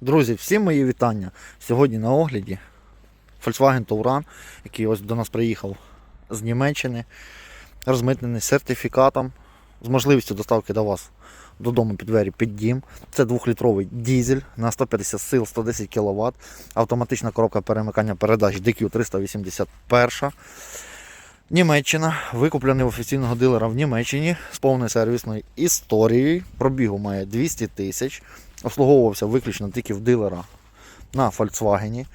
Друзі, всім мої вітання. Сьогодні на огляді Volkswagen Touran, який ось до нас приїхав з Німеччини, розмитнений сертифікатом з можливістю доставки до вас додому під двері під дім. Це 2-літровий дізель на 150 сил, 110 кВт, автоматична коробка перемикання передач DQ 381. Німеччина, викуплений в офіційного дилера в Німеччині з повною сервісною історією. Пробігу має 200 тисяч. Обслуговувався виключно тільки в дилера на Volkswagen,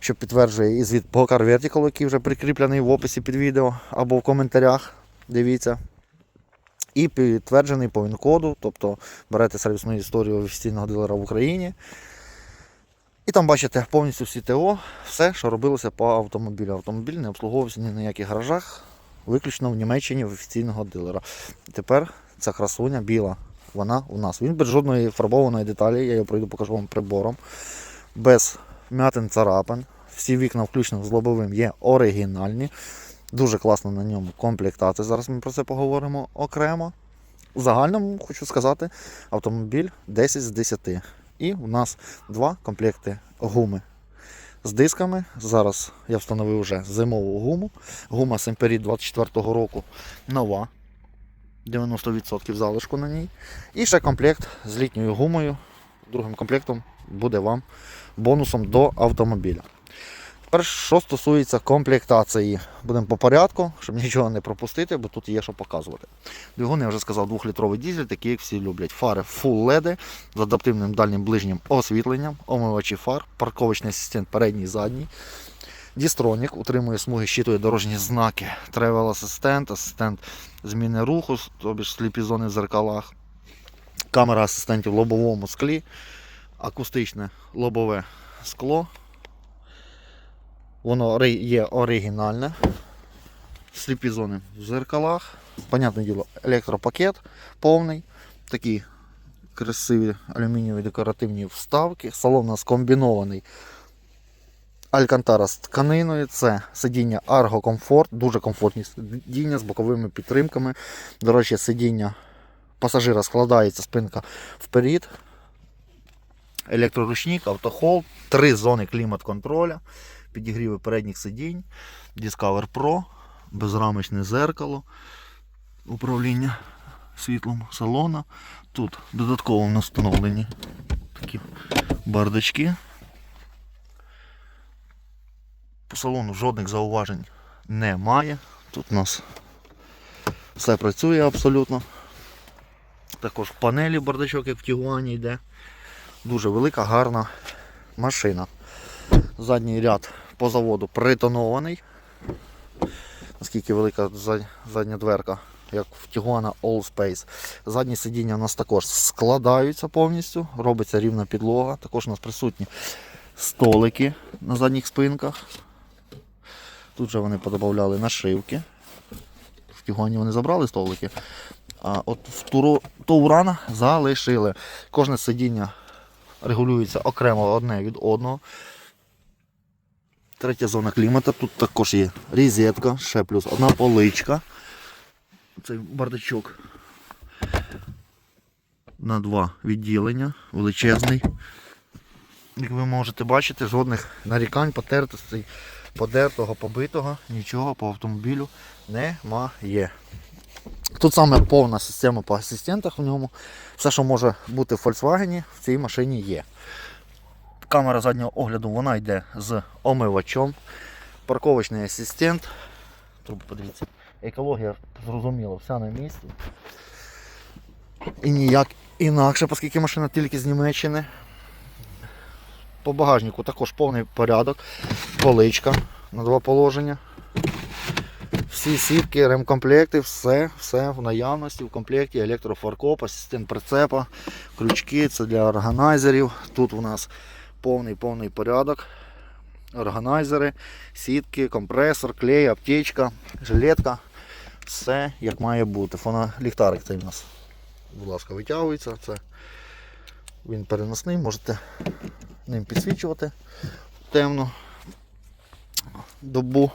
що підтверджує і звіт по Car Vertical, який вже прикріплений в описі під відео або в коментарях. Дивіться. І підтверджений по ВІН-коду, тобто берете сервісну історію офіційного дилера в Україні. І там бачите повністю всі ТО, все, що робилося по автомобілю. Автомобіль не обслуговувався ні на яких гаражах, виключно в Німеччині в офіційного дилера. Тепер ця красуня біла, вона у нас. Він без жодної фарбованої деталі, я його пройду, покажу вам прибором. Без м'ятин царапин. Всі вікна, включно з лобовим, є оригінальні. Дуже класно на ньому комплектація. Зараз ми про це поговоримо окремо. В загальному хочу сказати, автомобіль 10 з 10. І у нас два комплекти гуми з дисками. Зараз я встановив вже зимову гуму. Гума Semperit 24-го року нова. 90% залишку на ній. І ще комплект з літньою гумою. Другим комплектом буде вам бонусом до автомобіля. Тепер, що стосується комплектації, будемо по порядку, щоб нічого не пропустити, бо тут є що показувати. Двигун, я вже сказав, 2-літровий дізель, такий, як всі люблять. Фари Full LED з адаптивним дальнім ближнім освітленням, омивачі фар, парковочний асистент передній задній. Дістронік утримує смуги, щитує дорожні знаки, тревел асистент, асистент зміни руху, тобі ж сліпі зони в зеркалах, камера асистентів в лобовому склі, акустичне лобове скло. Воно є оригінальне. Сліпі зони в зеркалах. Понятне діло, електропакет повний. Такі красиві алюмінієві декоративні вставки. Салон у нас комбінований. Алькантара з тканиною. Це сидіння Argo Comfort, дуже комфортні сидіння з боковими підтримками. До речі, сидіння пасажира складається спинка вперед. Електроручник, автохол, три зони клімат-контроля, підігріви передніх сидінь, Discover Pro, безрамочне зеркало, управління світлом салона. Тут додатково встановлені такі бардачки. По салону жодних зауважень немає. Тут у нас все працює абсолютно. Також в панелі бардачок, як в Тігуані йде. Дуже велика, гарна машина. Задній ряд по заводу притонований. Наскільки велика задня дверка, як в Тігуана All Space. Задні сидіння у нас також складаються повністю, робиться рівна підлога. Також у нас присутні столики на задніх спинках. Тут же вони подобавляли нашивки. В Тігуані вони забрали столики. А от в Туру Таурана залишили. Кожне сидіння регулюється окремо одне від одного. Третя зона клімата. Тут також є різетка, ще плюс одна поличка. Цей бардачок на два відділення, величезний. Як ви можете бачити, жодних нарікань, потертостей, подертого, побитого, нічого по автомобілю немає. Тут саме повна система по асистентах в ньому. Все, що може бути в Volkswagen, в цій машині є. Камера заднього огляду вона йде з омивачом. Парковочний асистент. Тут подивіться, екологія зрозуміло, вся на місці. І ніяк інакше, оскільки машина тільки з Німеччини. По багажнику також повний порядок. Поличка на два положення. Всі сітки, ремкомплекти, все, все в наявності в комплекті, електрофаркоп, асистент прицепа, крючки, це для органайзерів. Тут у нас повний повний порядок. Органайзери, сітки, компресор, клей, аптечка, жилетка. Все як має бути. Фона ліхтарик цей у нас, будь ласка, витягується. Це він переносний, можете ним підсвічувати в темну добу.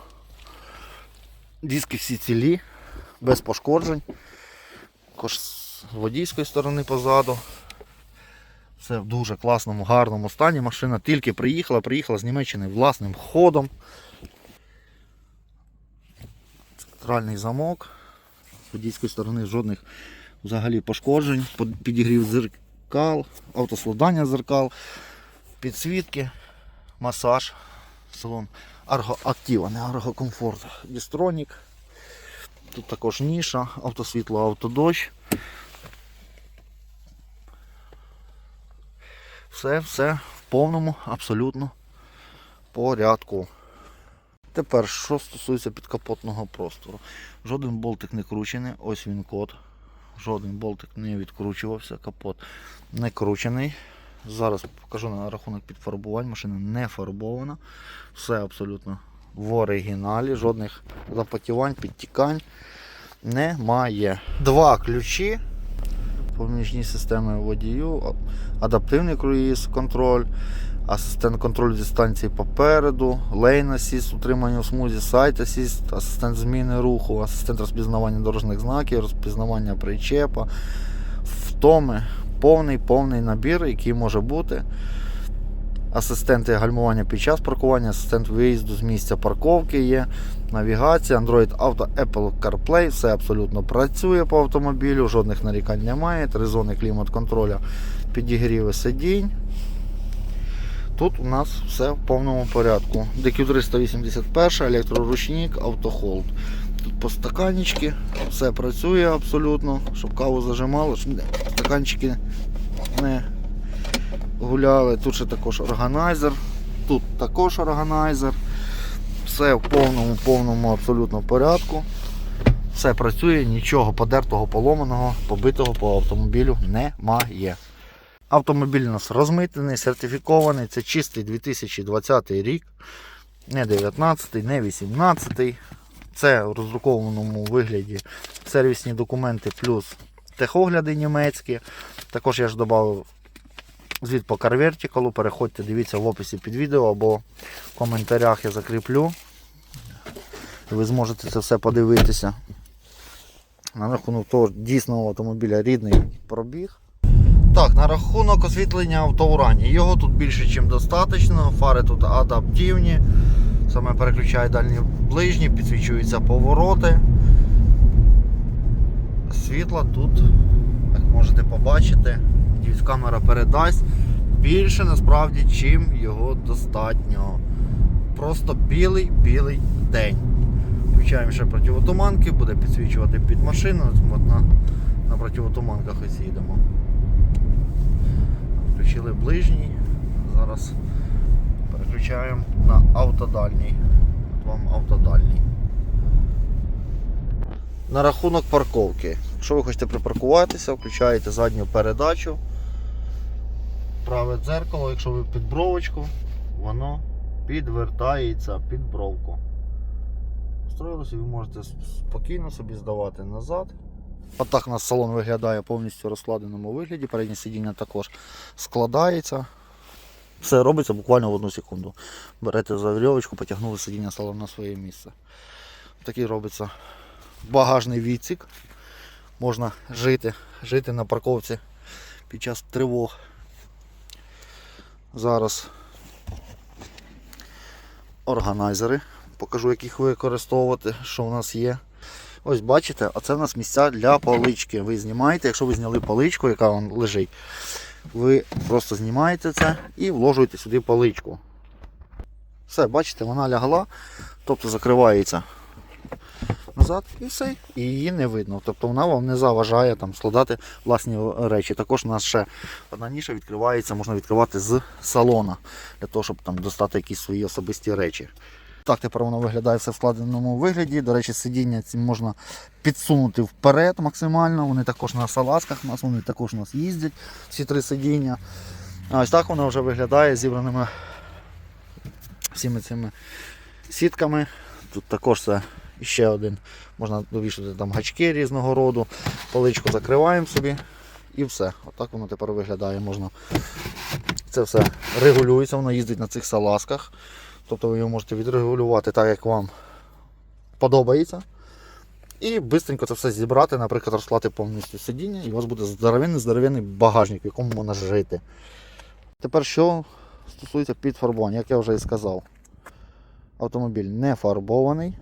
Диски всі цілі, без пошкоджень. Також з водійської сторони позаду. Все в дуже класному, гарному стані. Машина тільки приїхала, приїхала з Німеччини власним ходом. Центральний замок. З водійської сторони жодних взагалі пошкоджень. Підігрів зеркал, автоскладання зеркал, підсвітки, масаж, салон Аргоактива, не Аргокомфорт. Дістронік. Тут також ніша, автосвітло, автодощ. Все, все в повному, абсолютно порядку. Тепер, що стосується підкапотного простору. Жоден болтик не кручений, ось він код. Жоден болтик не відкручувався, капот не кручений. Зараз покажу на рахунок підфарбувань. Машина не фарбована. Все абсолютно в оригіналі, жодних запотівань, підтікань немає. Два ключі помічні системи водію, адаптивний круїз контроль, асистент контролю дистанції попереду, лейн асіст, утримання в смузі, сайт асіст, асистент зміни руху, асистент розпізнавання дорожніх знаків, розпізнавання причепа, втоми, повний повний набір, який може бути. Асистенти гальмування під час паркування, асистент виїзду з місця парковки є, навігація, Android Auto, Apple CarPlay, все абсолютно працює по автомобілю, жодних нарікань немає, три зони клімат-контроля, підігріви сидінь. Тут у нас все в повному порядку. DQ381, електроручник, автохолд. Тут по стаканчики, все працює абсолютно, щоб каву зажимало, щоб стаканчики не гуляли. Тут ще також органайзер, тут також органайзер. Все в повному, повному абсолютно порядку. Все працює, нічого подертого, поломаного, побитого по автомобілю немає. Автомобіль у нас розмитнений, сертифікований. Це чистий 2020 рік. Не 19, не 18. Це в роздрукованому вигляді сервісні документи плюс техогляди німецькі. Також я ж додав звіт по CarVertical. Переходьте, дивіться в описі під відео або в коментарях я закріплю. Ви зможете це все подивитися. На рахунок того, дійсно у автомобіля рідний пробіг. Так, на рахунок освітлення автоурані. Його тут більше, ніж достатньо. Фари тут адаптивні. Саме переключає дальні ближні, підсвічуються повороти. Світла тут, як можете побачити, камера передасть більше насправді, чим його достатньо. Просто білий-білий день. Включаємо ще противотуманки, буде підсвічувати під машину. На, на противотуманках ось їдемо. Включили ближній. Зараз переключаємо на автодальній. От вам автодальній. На рахунок парковки. Якщо ви хочете припаркуватися, включаєте задню передачу. Праве дзеркало, якщо ви під бровочку, воно підвертається під бровку. Строїлося, ви можете спокійно собі здавати назад. Отак у нас салон виглядає повністю в розкладеному вигляді. Переднє сидіння також складається. Все робиться буквально в одну секунду. Берете за вірьовочку, потягнули сидіння салону на своє місце. Такий робиться багажний відсік. Можна жити, жити на парковці під час тривог. Зараз органайзери. Покажу, як їх використовувати, що у нас є. Ось бачите, оце у нас місця для палички. Ви знімаєте, якщо ви зняли паличку, яка вон лежить, ви просто знімаєте це і вложуєте сюди паличку. Все, бачите, вона лягла, тобто закривається назад і все, і її не видно. Тобто вона вам не заважає там складати власні речі. Також у нас ще одна ніша відкривається, можна відкривати з салона, для того, щоб там достати якісь свої особисті речі. Так тепер воно виглядає все в складеному вигляді. До речі, сидіння ці можна підсунути вперед максимально. Вони також на салазках у нас, вони також у нас їздять, всі три сидіння. Ось так воно вже виглядає зібраними всіми цими сітками. Тут також це ще один. Можна довішати там гачки різного роду. Поличку закриваємо собі і все. Отак воно тепер виглядає. Можна це все регулюється, воно їздить на цих салазках. Тобто ви його можете відрегулювати так, як вам подобається. І швидко це все зібрати, наприклад, розклати повністю сидіння, і у вас буде здоровенний здоровенний багажник, в якому можна жити. Тепер що стосується підфарбування, як я вже і сказав. Автомобіль не фарбований.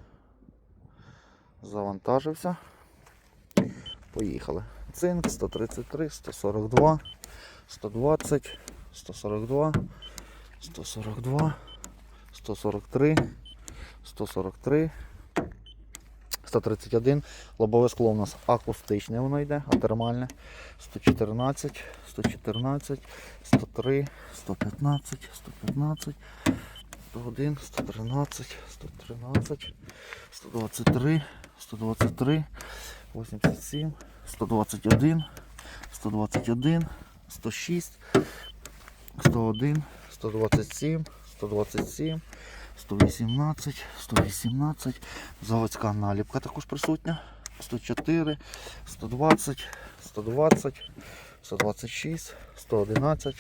Завантажився. Поїхали. Цинк 133, 142, 120, 142, 142, 143, 143, 131. Лобове скло у нас акустичне воно йде, а термальне. 114, 114, 103, 115, 115, 101, 113, 113, 123, 123, 87, 121, 121, 106, 101, 127, 127, 118, 118, заводська наліпка також присутня, 104, 120, 120, 126, 111,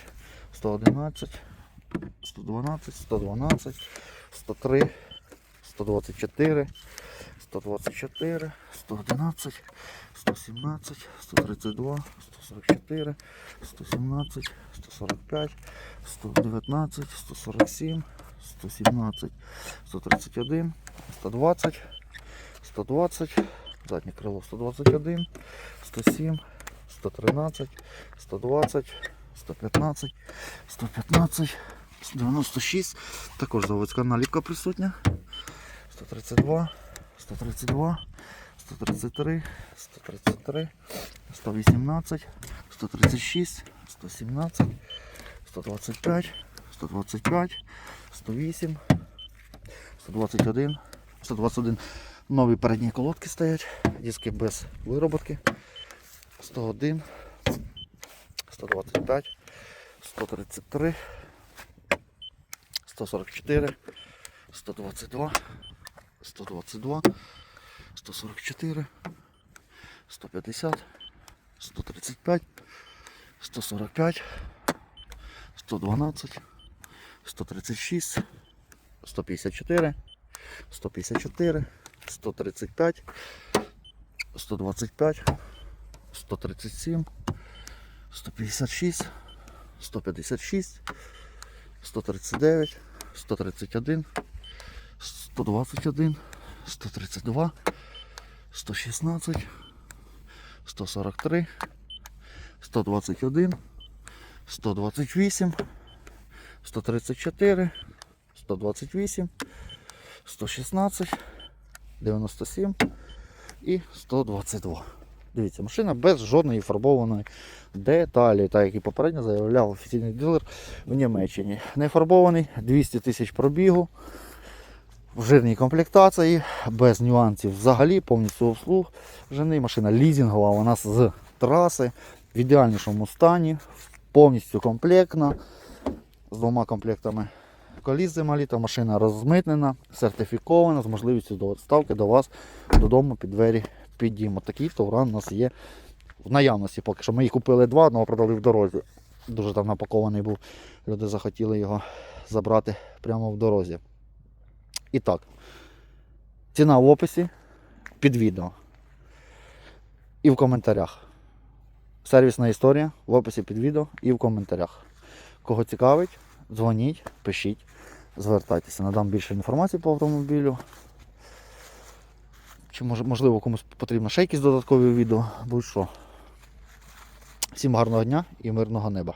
111, 112, 112, 103, 124, 124, 111, 117, 132, 144, 117, 145, 119, 147, 117, 131, 120, 120, заднє крило 121, 107, 113, 120, 115, 115, 96, також заводська наліпка присутня. 132, 132, 133, 133, 118, 136, 117, 125, 125, 108, 121, 121. Нові передні колодки стоять, диски без вироботки. 101, 125, 133, 144, 122, 122, 144, 150, 135, 145, 112, 136, 154, 154, 135, 125, 137, 156, 156, 139, 131, 121, 132, 116, 143, 121, 128, 134, 128, 116, 97 і 122. Дивіться, машина без жодної фарбованої деталі, так як і попередньо заявляв офіційний дилер в Німеччині. Не фарбований, 200 тисяч пробігу, в жирній комплектації, без нюансів взагалі, повністю обслужений. Машина лізінгова, вона з траси в ідеальнішому стані, повністю комплектна, з двома комплектами коліс зималіта, машина розмитнена, сертифікована з можливістю доставки до вас додому під двері під дім. От Такий товран у нас є в наявності поки що. Ми їх купили два, одного продали в дорозі. Дуже там напакований був. Люди захотіли його забрати прямо в дорозі. І так, ціна в описі під відео. І в коментарях. Сервісна історія в описі під відео і в коментарях. Кого цікавить, дзвоніть, пишіть, звертайтеся. Надам більше інформації по автомобілю. Чи можливо комусь потрібно ще якісь додаткові відео, будь-що. Всім гарного дня і мирного неба.